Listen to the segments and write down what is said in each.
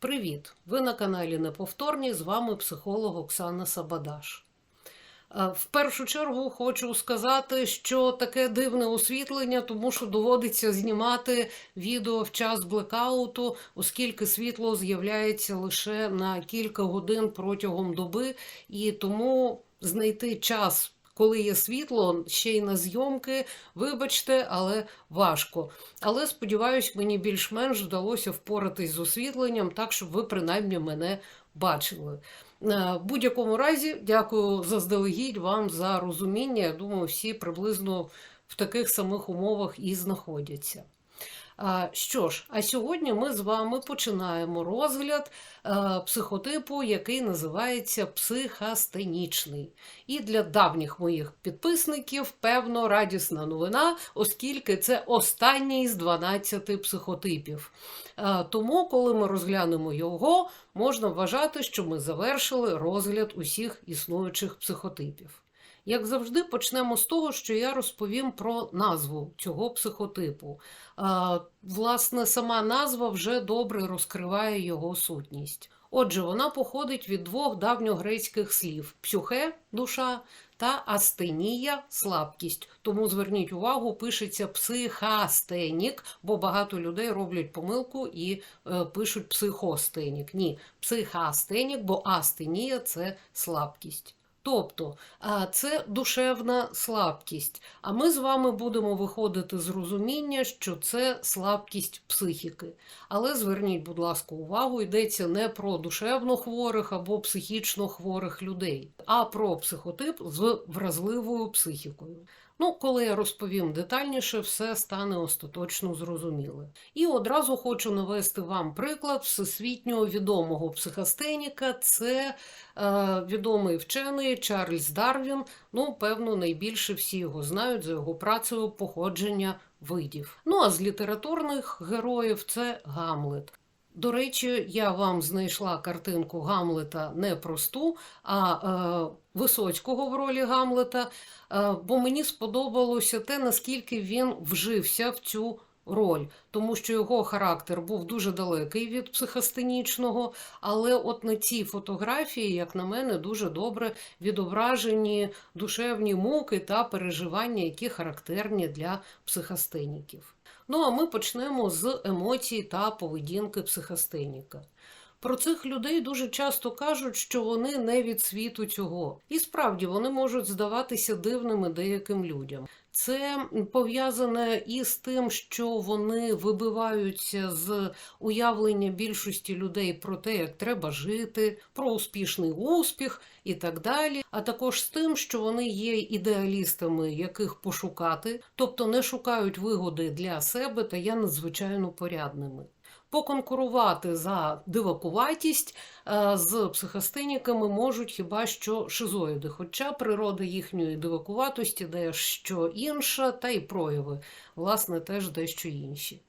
Привіт! Ви на каналі Неповторні. З вами психолог Оксана Сабадаш. Е, В першу чергу хочу сказати, що таке дивне освітлення, тому що доводиться знімати відео в час блекауту, оскільки світло з'являється лише на кілька годин протягом доби, і тому знайти час. Коли є світло, ще й на зйомки, вибачте, але важко. Але сподіваюсь, мені більш-менш вдалося впоратись з освітленням, так щоб ви принаймні мене бачили. Е, В будь-якому разі, дякую заздалегідь вам за розуміння. Я думаю, всі приблизно в таких самих умовах і знаходяться. Що ж, а сьогодні ми з вами починаємо розгляд е, психотипу, який називається психастенічний. І для давніх моїх підписників, певно, радісна новина, оскільки це останній з 12 психотипів. Е, Тому, коли ми розглянемо його, можна вважати, що ми завершили розгляд усіх існуючих психотипів. Як завжди, почнемо з того, що я розповім про назву цього психотипу. Власне, сама назва вже добре розкриває його сутність. Отже, вона походить від двох давньогрецьких слів: псюхе душа та астенія слабкість. Тому зверніть увагу, пишеться психастенік, бо багато людей роблять помилку і е, пишуть психостенік. Ні, психастенік, бо астенія це слабкість. Тобто це душевна слабкість. А ми з вами будемо виходити з розуміння, що це слабкість психіки. Але зверніть, будь ласка, увагу, йдеться не про душевно хворих або психічно хворих людей, а про психотип з вразливою психікою. Ну, коли я розповім детальніше, все стане остаточно зрозуміле. І одразу хочу навести вам приклад всесвітнього відомого психостеніка. Це е, відомий вчений Чарльз Дарвін. Ну, певно, найбільше всі його знають за його працею походження видів. Ну а з літературних героїв це Гамлет. До речі, я вам знайшла картинку Гамлета не просту, а е, Висоцького в ролі Гамлета, е, бо мені сподобалося те, наскільки він вжився в цю роль, тому що його характер був дуже далекий від психостенічного, але от на цій фотографії, як на мене, дуже добре відображені душевні муки та переживання, які характерні для психостеніків. Ну а ми почнемо з емоцій та поведінки психостеніка. Про цих людей дуже часто кажуть, що вони не від світу цього. І справді вони можуть здаватися дивними деяким людям. Це пов'язане і з тим, що вони вибиваються з уявлення більшості людей про те, як треба жити, про успішний успіх і так далі. А також з тим, що вони є ідеалістами, яких пошукати, тобто не шукають вигоди для себе та є надзвичайно порядними. Поконкурувати за дивакуватість е, з психостеніками можуть хіба що шизоїди, хоча природа їхньої дивакуватості дещо інша, та й прояви, власне, теж дещо інші.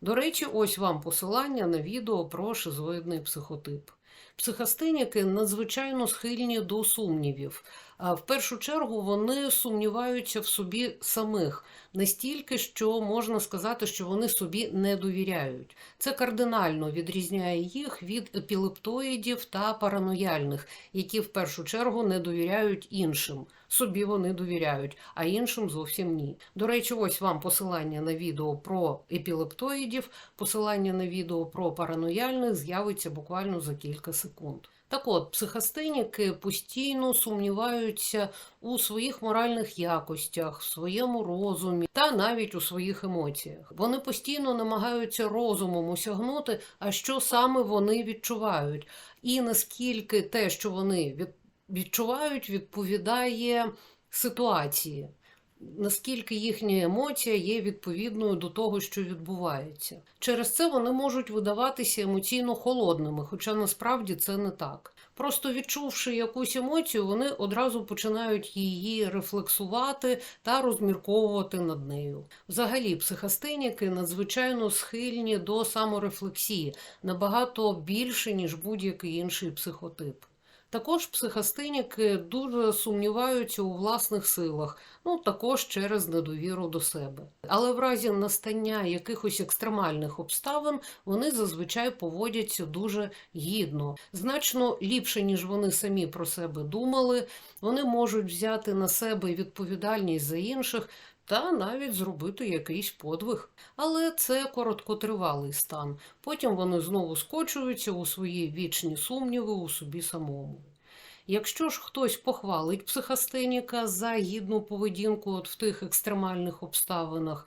До речі, ось вам посилання на відео про шизоїдний психотип. Психостеніки надзвичайно схильні до сумнівів. В першу чергу вони сумніваються в собі самих настільки, що можна сказати, що вони собі не довіряють. Це кардинально відрізняє їх від епілептоїдів та паранояльних, які в першу чергу не довіряють іншим. Собі вони довіряють, а іншим зовсім ні. До речі, ось вам посилання на відео про епілептоїдів, посилання на відео про паранояльних з'явиться буквально за кілька секунд. Так от, психостеніки постійно сумніваються у своїх моральних якостях, в своєму розумі та навіть у своїх емоціях. Вони постійно намагаються розумом осягнути, а що саме вони відчувають, і наскільки те, що вони відчувають, відповідає ситуації. Наскільки їхня емоція є відповідною до того, що відбувається. Через це вони можуть видаватися емоційно холодними, хоча насправді це не так. Просто відчувши якусь емоцію, вони одразу починають її рефлексувати та розмірковувати над нею. Взагалі, психостеніки надзвичайно схильні до саморефлексії, набагато більше, ніж будь-який інший психотип. Також психостеніки дуже сумніваються у власних силах, ну також через недовіру до себе. Але в разі настання якихось екстремальних обставин вони зазвичай поводяться дуже гідно, значно ліпше, ніж вони самі про себе думали. Вони можуть взяти на себе відповідальність за інших. Та навіть зробити якийсь подвиг. Але це короткотривалий стан. Потім вони знову скочуються у свої вічні сумніви у собі самому. Якщо ж хтось похвалить психостеніка за гідну поведінку от в тих екстремальних обставинах,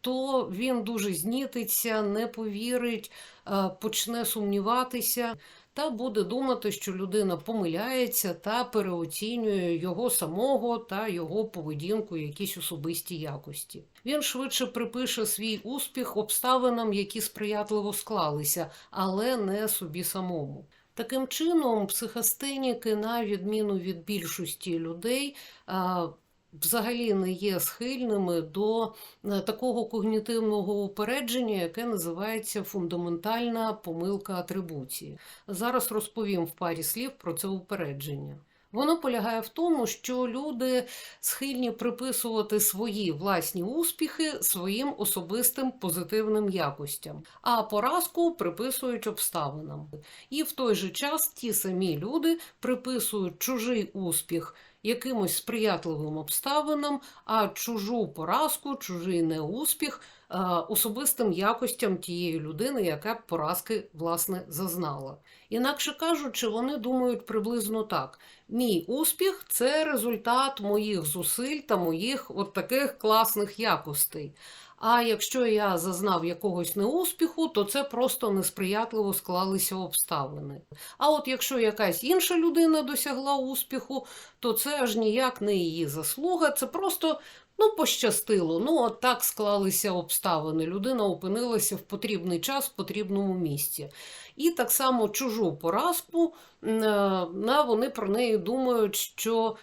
то він дуже знітиться, не повірить, е, почне сумніватися та буде думати, що людина помиляється та переоцінює його самого та його поведінку, якісь особисті якості. Він швидше припише свій успіх обставинам, які сприятливо склалися, але не собі самому. Таким чином, психостеніки, на відміну від більшості людей, взагалі не є схильними до е, такого когнітивного упередження, яке називається фундаментальна помилка атрибуції. Зараз розповім в парі слів про це упередження. Воно полягає в тому, що люди схильні приписувати свої власні успіхи своїм особистим позитивним якостям, а поразку приписують обставинам. І в той же час ті самі люди приписують чужий успіх якимось сприятливим обставинам, а чужу поразку, чужий неуспіх е, особистим якостям тієї людини, яка поразки власне зазнала. Інакше кажучи, вони думають приблизно так: мій успіх це результат моїх зусиль та моїх от таких класних якостей. А якщо я зазнав якогось неуспіху, то це просто несприятливо склалися обставини. А от якщо якась інша людина досягла успіху, то це аж ніяк не її заслуга, це просто ну, пощастило. Ну, от так склалися обставини. Людина опинилася в потрібний час в потрібному місці. І так само чужу поразку на вони про неї думають, що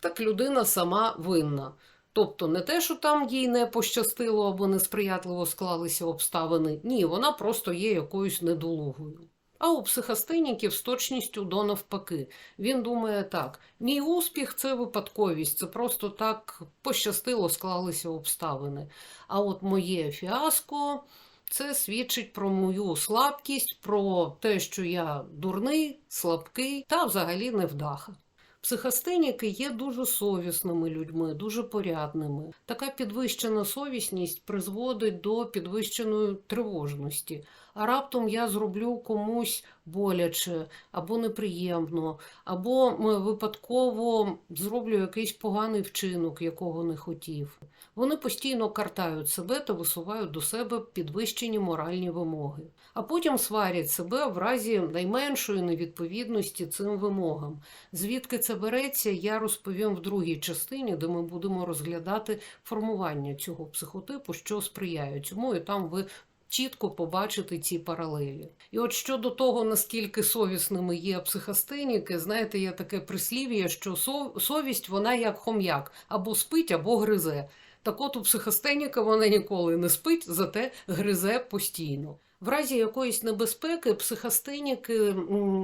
так людина сама винна. Тобто не те, що там їй не пощастило або несприятливо склалися обставини, ні, вона просто є якоюсь недолугою. А у психостеніків з точністю до навпаки. Він думає так: мій успіх це випадковість, це просто так пощастило, склалися обставини. А от моє фіаско це свідчить про мою слабкість, про те, що я дурний, слабкий та взагалі невдаха. Психостеніки є дуже совісними людьми, дуже порядними. Така підвищена совісність призводить до підвищеної тривожності. А раптом я зроблю комусь боляче або неприємно, або випадково зроблю якийсь поганий вчинок, якого не хотів. Вони постійно картають себе та висувають до себе підвищені моральні вимоги, а потім сварять себе в разі найменшої невідповідності цим вимогам. Звідки це береться, я розповім в другій частині, де ми будемо розглядати формування цього психотипу, що сприяє цьому, і там ви чітко побачити ці паралелі. І от щодо того, наскільки совісними є психостеніки, знаєте, є таке прислів'я, що совість вона як хом'як, або спить, або гризе. Так от у психостеніка вона ніколи не спить, зате гризе постійно. В разі якоїсь небезпеки психостеніки,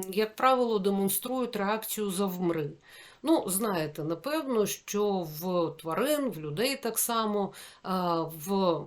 як правило, демонструють реакцію завмри. Ну, знаєте, напевно, що в тварин, в людей так само, в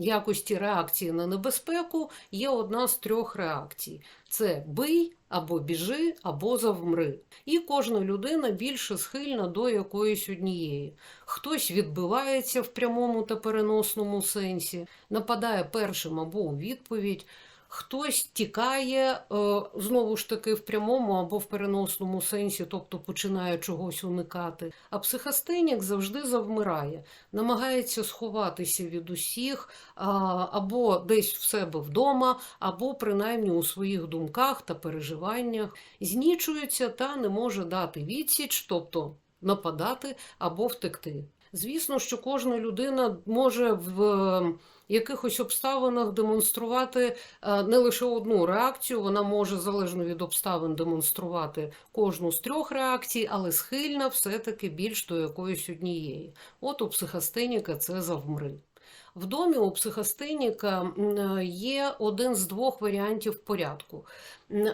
якості реакції на небезпеку є одна з трьох реакцій: це бий або біжи, або завмри. І кожна людина більше схильна до якоїсь однієї. Хтось відбивається в прямому та переносному сенсі, нападає першим або у відповідь. Хтось тікає е, знову ж таки в прямому або в переносному сенсі, тобто починає чогось уникати. А психостенік завжди завмирає, намагається сховатися від усіх, або десь в себе вдома, або принаймні у своїх думках та переживаннях, знічується та не може дати відсіч, тобто нападати або втекти. Звісно, що кожна людина може в якихось обставинах демонструвати е, не лише одну реакцію, вона може залежно від обставин демонструвати кожну з трьох реакцій, але схильна все-таки більш до якоїсь однієї. От у психостеніка це завмри. В домі у психостиніка е, є один з двох варіантів порядку.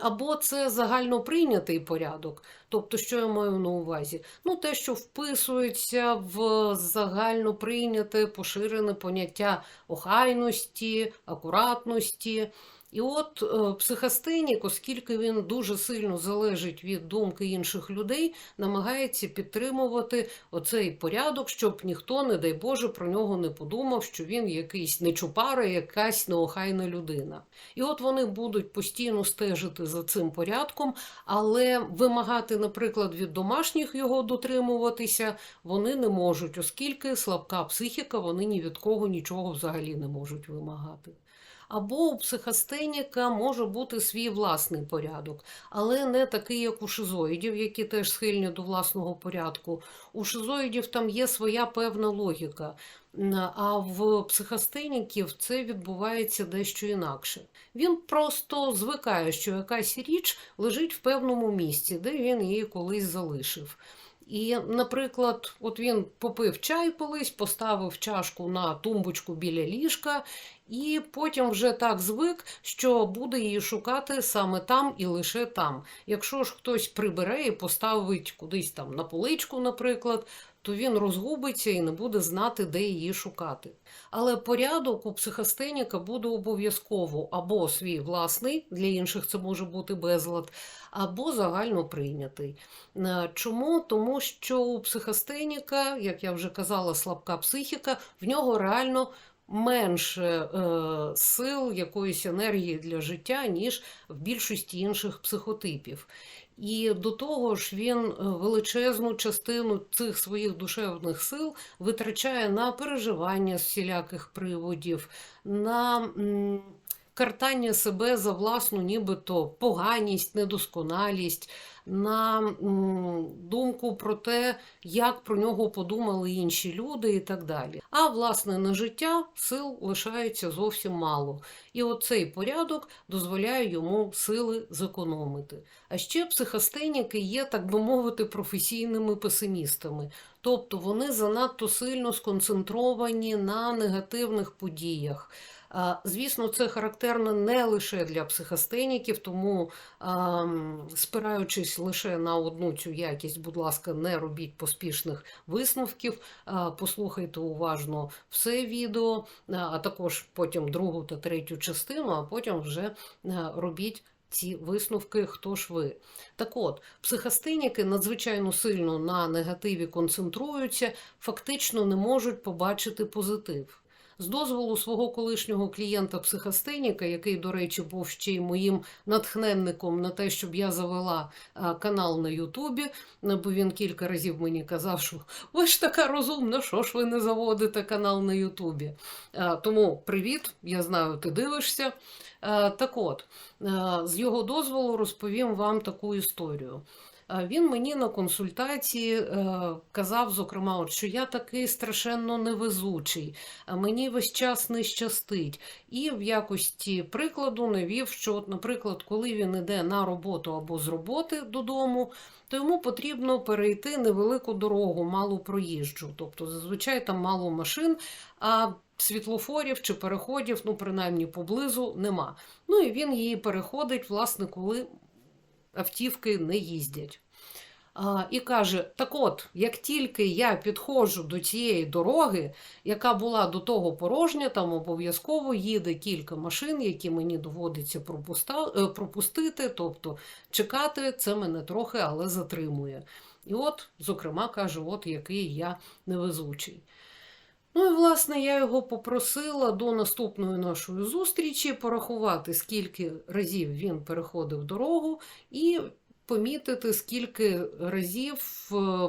Або це загальноприйнятий порядок, тобто, що я маю на увазі? Ну, те, що вписується в загальноприйняте поширене поняття охайності, акуратності. І от е, психостенік, оскільки він дуже сильно залежить від думки інших людей, намагається підтримувати оцей порядок, щоб ніхто, не дай Боже, про нього не подумав, що він якийсь нечупара, якась неохайна людина. І от вони будуть постійно стежити за цим порядком, але вимагати, наприклад, від домашніх його дотримуватися вони не можуть, оскільки слабка психіка, вони ні від кого нічого взагалі не можуть вимагати. Або у психостеніка може бути свій власний порядок, але не такий, як у шизоїдів, які теж схильні до власного порядку. У шизоїдів там є своя певна логіка, а в психостеніків це відбувається дещо інакше. Він просто звикає, що якась річ лежить в певному місці, де він її колись залишив. І, наприклад, от він попив чай колись, поставив чашку на тумбочку біля ліжка, і потім вже так звик, що буде її шукати саме там і лише там. Якщо ж хтось прибере і поставить кудись там на поличку, наприклад, то він розгубиться і не буде знати, де її шукати. Але порядок у психостеніка буде обов'язково або свій власний, для інших це може бути безлад, або загально прийнятий. Е, Чому? Тому що у психостеніка, як я вже казала, слабка психіка, в нього реально менше е, сил якоїсь енергії для життя, ніж в більшості інших психотипів. І до того ж, він е, величезну частину цих своїх душевних сил витрачає на переживання з всіляких приводів, на картання себе за власну, нібито поганість, недосконалість, на думку про те, як про нього подумали інші люди і так далі. А власне на життя сил лишається зовсім мало. І оцей порядок дозволяє йому сили зекономити. А ще психостеніки є, так би мовити, професійними песимістами. Тобто вони занадто сильно сконцентровані на негативних подіях. Звісно, це характерно не лише для психостеніків, тому, спираючись лише на одну цю якість, будь ласка, не робіть поспішних висновків, послухайте уважно все відео, а також потім другу та третю частину, а потім вже робіть. Ці висновки, хто ж ви. Так от, психостеніки надзвичайно сильно на негативі концентруються, фактично не можуть побачити позитив. З дозволу свого колишнього клієнта психостеніка, який, до речі, був ще й моїм натхненником на те, щоб я завела канал на Ютубі, е, бо він кілька разів мені казав, що ви ж така розумна, що ж ви не заводите канал на Ютубі. Тому привіт, я знаю, ти дивишся. Так от, з його дозволу розповім вам таку історію. Він мені на консультації е, казав, зокрема, от, що я такий страшенно невезучий, мені весь час не щастить. І в якості прикладу навів, що, от, наприклад, коли він іде на роботу або з роботи додому, то йому потрібно перейти невелику дорогу, малу проїжджу. Тобто зазвичай там мало машин, а світлофорів чи переходів, ну, принаймні поблизу, нема. Ну і він її переходить, власне, коли автівки не їздять. І каже: так от, як тільки я підходжу до цієї дороги, яка була до того порожня, там обов'язково їде кілька машин, які мені доводиться е, пропустити, тобто чекати, це мене трохи, але затримує. І от, зокрема, каже, от який я невезучий. Ну і власне я його попросила до наступної нашої зустрічі порахувати, скільки разів він переходив дорогу, і помітити, скільки разів е,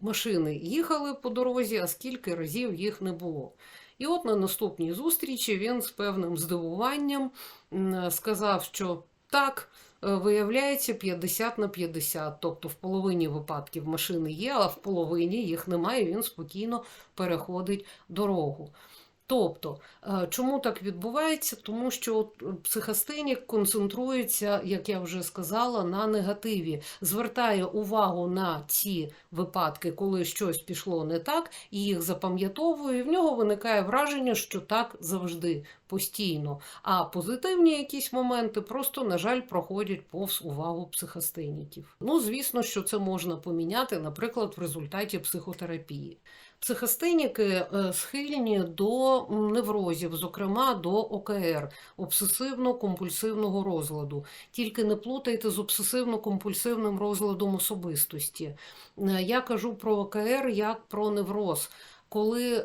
машини їхали по дорозі, а скільки разів їх не було. І от на наступній зустрічі він з певним здивуванням сказав, що так. Е, Виявляється 50 на 50, тобто в половині випадків машини є, а в половині їх немає, він спокійно переходить дорогу. Тобто, е, чому так відбувається? Тому що е, психостенік концентрується, як я вже сказала, на негативі, звертає увагу на ці випадки, коли щось пішло не так, і їх запам'ятовує. І в нього виникає враження, що так завжди, постійно. А позитивні якісь моменти просто, на жаль, проходять повз увагу психостеніків. Ну, звісно, що це можна поміняти, наприклад, в результаті психотерапії. Психостеніки е, схильні до неврозів, зокрема до ОКР обсесивно-компульсивного розладу. Тільки не плутайте з обсесивно-компульсивним розладом особистості. Е, Я кажу про ОКР як про невроз. Коли е,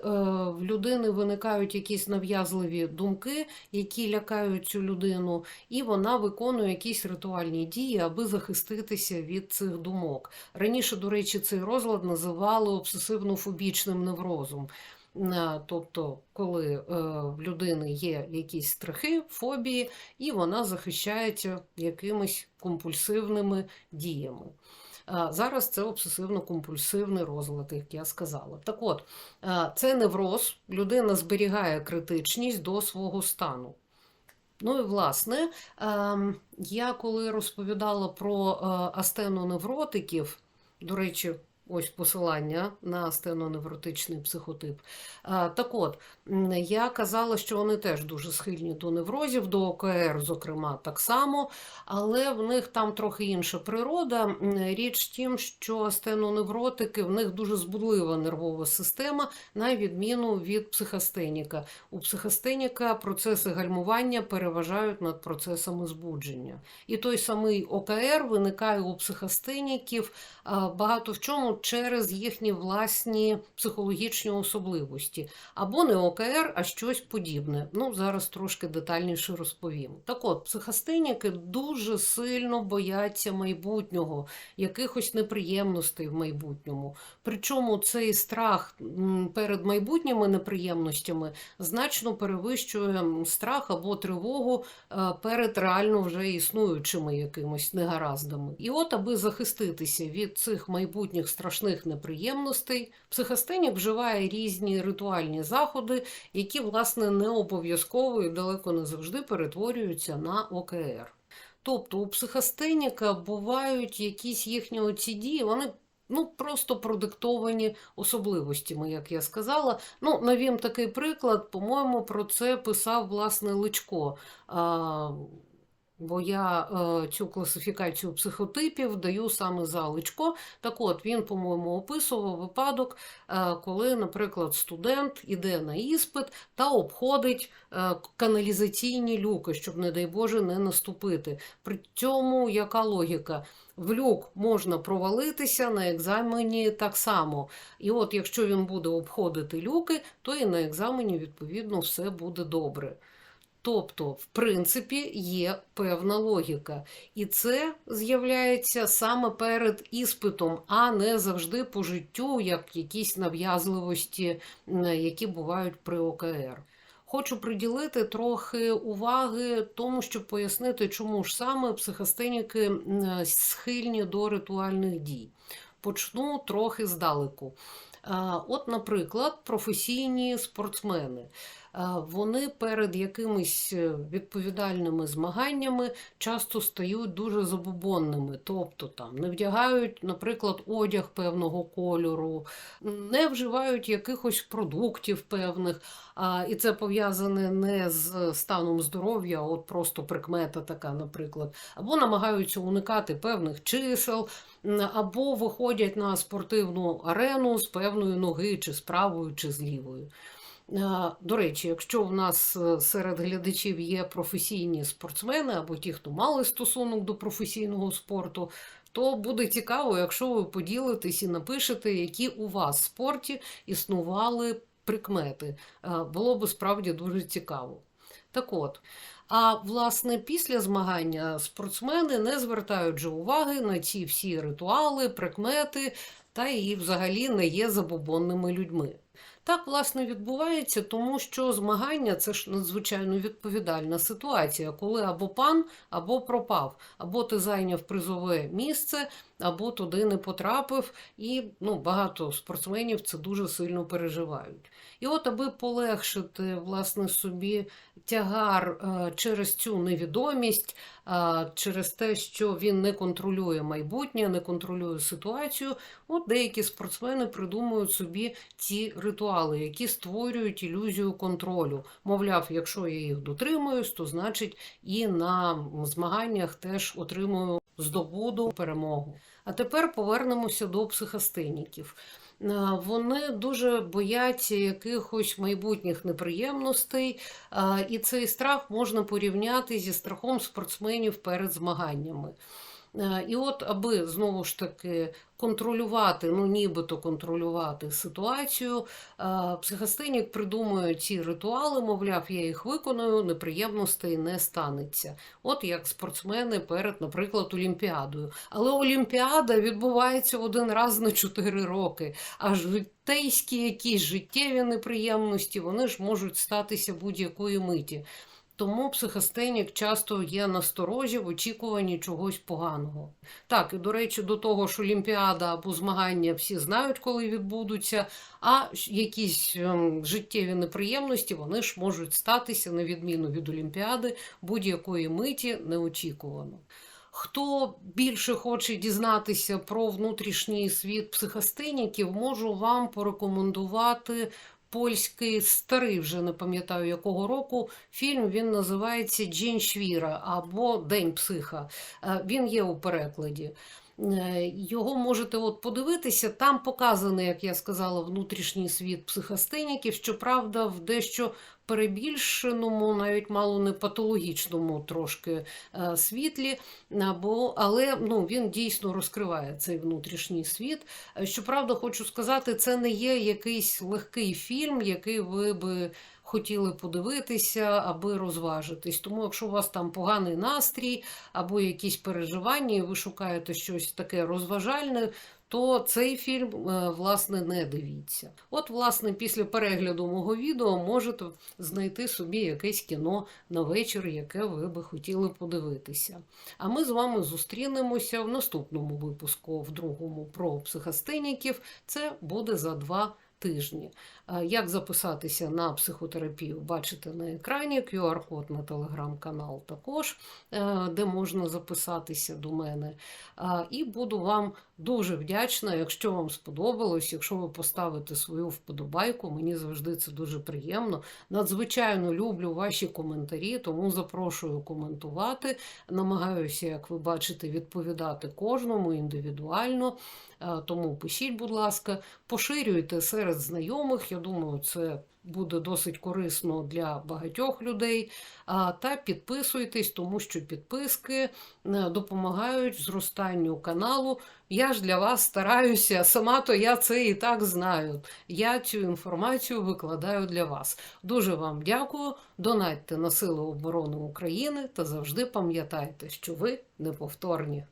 в людини виникають якісь нав'язливі думки, які лякають цю людину, і вона виконує якісь ритуальні дії, аби захиститися від цих думок. Раніше, до речі, цей розлад називали обсесивно-фобічним неврозом. Е, Тобто, коли е, в людини є якісь страхи, фобії, і вона захищається якимись компульсивними діями. Зараз це обсесивно-компульсивний розлад, як я сказала. Так от, е, це невроз, людина зберігає критичність до свого стану. Ну і власне, ем, я коли розповідала про астену астеноневротиків, до речі, ось посилання на астеноневротичний психотип. Так от, я казала, що вони теж дуже схильні до неврозів, до ОКР, зокрема, так само, але в них там трохи інша природа. Річ тім, що астеноневротики, в них дуже збудлива нервова система, на відміну від психостеніка. У психостеніка процеси гальмування переважають над процесами збудження. І той самий ОКР виникає у психостеніків багато в чому через їхні власні психологічні особливості. Або не ОКР, а щось подібне. Ну, зараз трошки детальніше розповім. Так от, психостеніки дуже сильно бояться майбутнього, якихось неприємностей в майбутньому. Причому цей страх перед майбутніми неприємностями значно перевищує страх або тривогу е, перед реально вже існуючими якимось негараздами. І от, аби захиститися від цих майбутніх страшних неприємностей, психостенік вживає різні ритуальні заходи, які, власне, не обов'язково і далеко не завжди перетворюються на ОКР. Тобто у психостеніка бувають якісь їхні оці дії, вони ну, просто продиктовані особливостями, як я сказала. Ну, навім такий приклад, по-моєму, про це писав власне Личко. Бо я е, цю класифікацію психотипів даю саме за Личко. Так от, він, по-моєму, описував випадок, е, коли, наприклад, студент іде на іспит та обходить е, каналізаційні люки, щоб, не дай Боже, не наступити. При цьому яка логіка? В люк можна провалитися на екзамені так само. І от, якщо він буде обходити люки, то і на екзамені, відповідно, все буде добре. Тобто, в принципі, є певна логіка. І це з'являється саме перед іспитом, а не завжди по життю, як якісь нав'язливості, які бувають при ОКР. Хочу приділити трохи уваги тому, щоб пояснити, чому ж саме психостеніки схильні до ритуальних дій. Почну трохи здалеку. От, наприклад, професійні спортсмени. А, Вони перед якимись е, відповідальними змаганнями часто стають дуже забобонними, тобто там не вдягають, наприклад, одяг певного кольору, не вживають якихось продуктів певних, і це пов'язане не з станом здоров'я, а от просто прикмета така, наприклад, або намагаються уникати певних чисел, або виходять на спортивну арену з певної ноги, чи з правою, чи з лівою. До речі, якщо в нас е, серед глядачів є професійні спортсмени або ті, хто мали стосунок до професійного спорту, то буде цікаво, якщо ви поділитесь і напишете, які у вас в спорті існували прикмети. Було би справді дуже цікаво. Так от, а власне після змагання спортсмени не звертають же уваги на ці всі ритуали, прикмети та і взагалі не є забобонними людьми. Так, власне, відбувається, тому що змагання це ж надзвичайно відповідальна ситуація, коли або пан, або пропав, або ти зайняв призове місце, або туди не потрапив, і ну, багато спортсменів це дуже сильно переживають. І от, аби полегшити власне собі тягар е, через цю невідомість, через те, що він не контролює майбутнє, не контролює ситуацію, от деякі спортсмени придумують собі ті ритуали, які створюють ілюзію контролю. Мовляв, якщо я їх дотримуюсь, то значить і на змаганнях теж отримую здобуду перемогу. А тепер повернемося до психостеніків. Е, Вони дуже бояться якихось майбутніх неприємностей, е, і цей страх можна порівняти зі страхом спортсменів перед змаганнями. Е, І от, аби знову ж таки контролювати, ну нібито контролювати ситуацію, е, психостенік придумує ці ритуали, мовляв, я їх виконую, неприємностей не станеться. От як спортсмени перед, наприклад, Олімпіадою. Але Олімпіада відбувається один раз на 4 роки, а житейські якісь життєві неприємності вони ж можуть статися будь-якої миті. Тому психостенік часто є насторожі в очікуванні чогось поганого. Так, і до речі, до того ж, Олімпіада або змагання всі знають, коли відбудуться, а якісь ем, життєві неприємності вони ж можуть статися, на відміну від Олімпіади, будь-якої миті неочікувано. Хто більше хоче дізнатися про внутрішній світ психостеніків, можу вам порекомендувати польський старий, вже не пам'ятаю якого року. Фільм він називається Джін Швіра або День психа. Е, Він є у перекладі. Е, Його можете от подивитися. Там показаний, як я сказала, внутрішній світ психостеніків, щоправда, в дещо перебільшеному, навіть мало не патологічному трошки е, світлі, або, але ну, він дійсно розкриває цей внутрішній світ. Е, Щоправда, хочу сказати, це не є якийсь легкий фільм, який ви би хотіли подивитися, аби розважитись. Тому, якщо у вас там поганий настрій або якісь переживання, і ви шукаєте щось таке розважальне, то цей фільм, е, власне, не дивіться. От, власне, після перегляду мого відео можете знайти собі якесь кіно на вечір, яке ви би хотіли подивитися. А ми з вами зустрінемося в наступному випуску, в другому про психостеніків. Це буде за два тижні. Як записатися на психотерапію, бачите на екрані QR-код на телеграм-канал також, е, де можна записатися до мене. І буду вам дуже вдячна, якщо вам сподобалось, якщо ви поставите свою вподобайку, мені завжди це дуже приємно. Надзвичайно люблю ваші коментарі, тому запрошую коментувати. Намагаюся, як ви бачите, відповідати кожному індивідуально. Е, Тому пишіть, будь ласка, поширюйте серед знайомих. Я думаю, це буде досить корисно для багатьох людей. Та підписуйтесь, тому що підписки е, допомагають зростанню каналу. Я ж для вас стараюся, сама то я це і так знаю. Я цю інформацію викладаю для вас. Дуже вам дякую. Донатьте на Сили оборони України та завжди пам'ятайте, що ви неповторні.